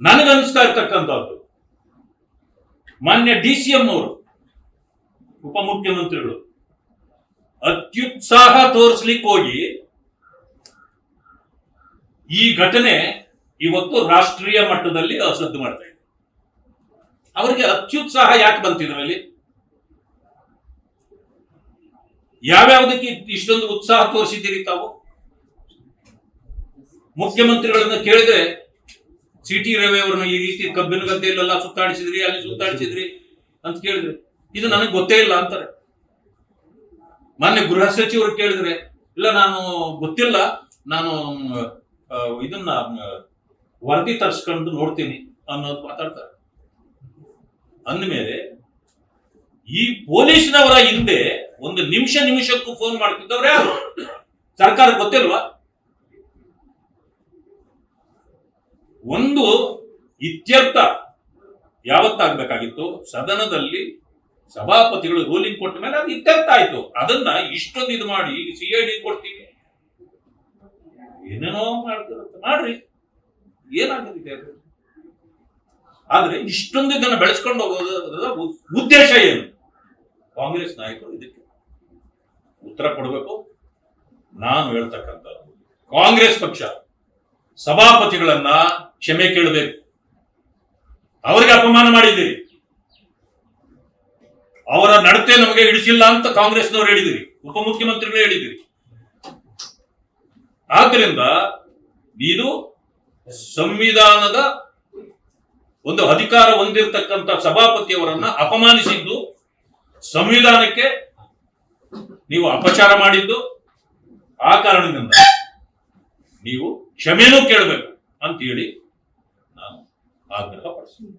ನನಗನ್ನಿಸ್ತಾ ಇರ್ತಕ್ಕಂಥದ್ದು, ಮಾನ್ಯ D C M ಅವರು, ಉಪಮುಖ್ಯಮಂತ್ರಿಗಳು, ಅತ್ಯುತ್ಸಾಹ ತೋರಿಸ್ಲಿಕ್ಕೆ ಹೋಗಿ ಈ ಘಟನೆ ಇವತ್ತು ರಾಷ್ಟ್ರೀಯ ಮಟ್ಟದಲ್ಲಿ ಅಸದ್ದು ಮಾಡ್ತಾ ಇದೆ ಅವರಿಗೆ ಅತ್ಯುತ್ಸಾಹ ಯಾಕೆ ಬಂತಿದ್ರಲ್ಲಿ ಯಾವ್ಯಾವುದಕ್ಕೆ ಇಷ್ಟೊಂದು ಉತ್ಸಾಹ ತೋರಿಸಿದ್ದೀರಿ ತಾವು? ಮುಖ್ಯಮಂತ್ರಿಗಳನ್ನ ಕೇಳಿದ್ರೆ ಸಿ ಟಿ ರವಿ ಅವ್ರನ್ನ ಈ ರೀತಿ ಕಬ್ಬಿನ ಗದ್ದೆಯಲ್ಲೆಲ್ಲ ಸುತ್ತಾಡಿಸಿದ್ರಿ, ಅಲ್ಲಿ ಸುತ್ತಾಡಿಸಿದ್ರಿ ಅಂತ ಕೇಳಿದ್ರೆ. ಇದು ನನಗೆ ಗೊತ್ತೇ ಇಲ್ಲ ಅಂತಾರೆ. ಮೊನ್ನೆ ಗೃಹ ಸಚಿವರು ಕೇಳಿದ್ರೆ, ಇಲ್ಲ ನಾನು ಗೊತ್ತಿಲ್ಲ, ನಾನು ಇದನ್ನ, ವರದಿ ತರಿಸ್ಕೊಂಡು ನೋಡ್ತೀನಿ ಅನ್ನೋದು ಮಾತಾಡ್ತಾರೆ. ಅಂದಮೇಲೆ ಈ ಪೊಲೀಸ್ನವರ ಹಿಂದೆ ಒಂದು ನಿಮಿಷ ನಿಮಿಷಕ್ಕೂ ಫೋನ್ ಮಾಡ್ತಿದ್ದವ್ರು ಯಾರು? ಸರ್ಕಾರ ಗೊತ್ತಿಲ್ವಾ? ಒಂದು ಇತ್ಯರ್ಥ ಯಾವತ್ತಾಗ್ಬೇಕಾಗಿತ್ತು? ಸದನದಲ್ಲಿ ಸಭಾಪತಿಗಳು ರೂಲಿಂಗ್ ಕೊಟ್ಟ ಮೇಲೆ ಅದು ಇತ್ಯರ್ಥ ಆಯ್ತು. ಅದನ್ನ ಇಷ್ಟೊಂದು ಇದು ಮಾಡಿ ಸಿ ಐ ಡಿ ಕೊಡ್ತೀವಿ. ಏನೇನೋ ಮಾಡ್ತಿರುತ್ತೆ. ಮಾಡ್ರಿ. ಅದು? ಆದ್ರೆ ಇಷ್ಟೊಂದು ಇದನ್ನ ಬೆಳೆಸ್ಕೊಂಡು ಹೋಗೋದ್ರ ಉದ್ದೇಶ ಏನು? ಕಾಂಗ್ರೆಸ್ ನಾಯಕರು ಇದಕ್ಕೆ ಉತ್ತರ ಕೊಡಬೇಕು. ನಾನು ಹೇಳ್ತಕ್ಕಂಥ ಕಾಂಗ್ರೆಸ್ ಪಕ್ಷ. ಸಭಾಪತಿಗಳನ್ನ ಕ್ಷಮೆ ಕೇಳಬೇಕು. ಅವರಿಗೆ ಅಪಮಾನ ಮಾಡಿದ್ದೀರಿ. ಅವರ ನಡತೆ ನಮಗೆ ಹಿಡಿಸಿಲ್ಲ ಅಂತ ಕಾಂಗ್ರೆಸ್ನವರು ಹೇಳಿದಿರಿ ಉಪಮುಖ್ಯಮಂತ್ರಿಗಳು ಹೇಳಿದಿರಿ ಆದ್ದರಿಂದ ಇದು ಸಂವಿಧಾನದ ಒಂದು ಅಧಿಕಾರ ಹೊಂದಿರತಕ್ಕಂಥ ಸಭಾಪತಿಯವರನ್ನ ಅಪಮಾನಿಸಿದ್ದು, ಸಂವಿಧಾನಕ್ಕೆ ನೀವು ಅಪಚಾರ ಮಾಡಿದ್ದು, ಆ ಕಾರಣದಿಂದ. ನೀವು ಕ್ಷಮೆನೂ ಕೇಳಬೇಕು ಅಂತ ಹೇಳಿ ನಾನು ಆಗ್ರಹ ಪಡಿಸ್ತೀನಿ